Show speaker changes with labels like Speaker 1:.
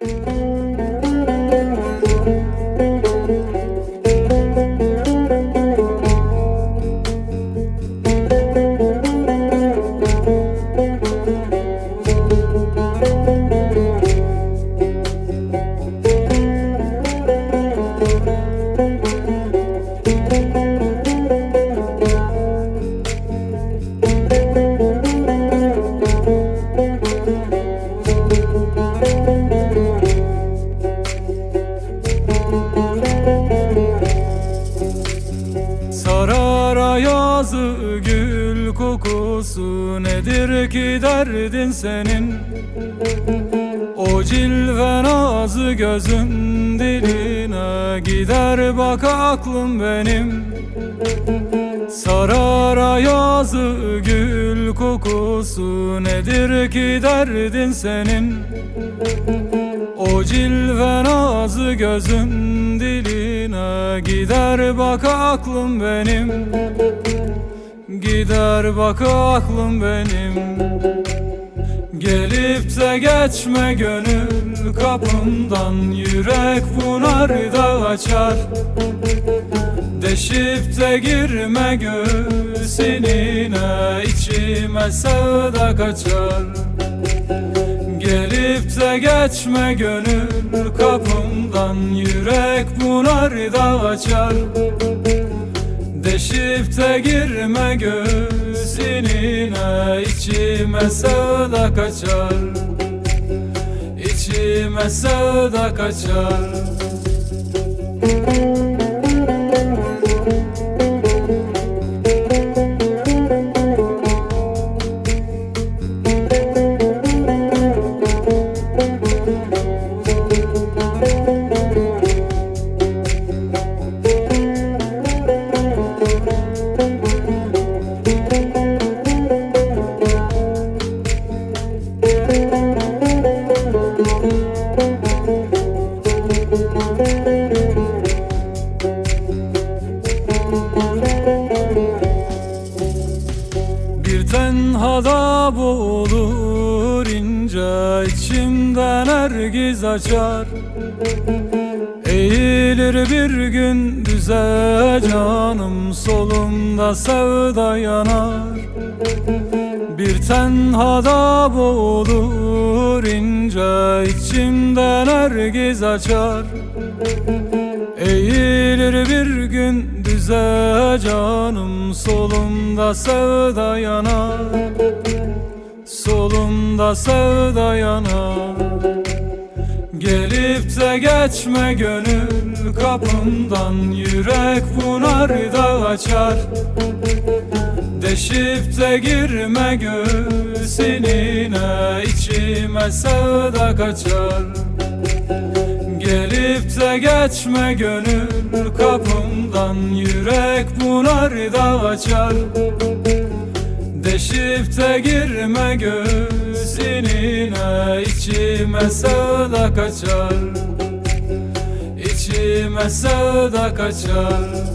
Speaker 1: thank you. Yazı gül kokusu nedir ki derdin senin? O cilve nazı gözün diline gider bak aklım benim Sarara yazı gül kokusu nedir ki derdin senin? O cilve nazı gözün diline Gider bak aklım benim. Gider bak aklım benim Gelip de geçme gönül kapımdan Yürek bunarda açar. Deşip de girme göğsünine içime sevda kaçar. Gelip de geçme gönül kapımdan Yürek bunarda açar. Deşip de girme göğsünine içime sevda kaçar. İçime sevda kaçar Bir tenhada boğulur ince içimden ergiz açar. Eğilir bir gün düze canım solumda sevda yanar Bir tenhada boğulur ince içimden ergiz açar. Eğilir bir gün düze canım solumda sevda yanar. Solumda sevda yanar. Gelip de geçme gönül kapımdan Yürek bunarda açar Deşip de girme göğsünine içime sevda kaçar. Gelip de geçme gönül kapımdan Yürek bunarda açar. Deşip de girme göğsünine içime sevda kaçar. İçime sevda kaçar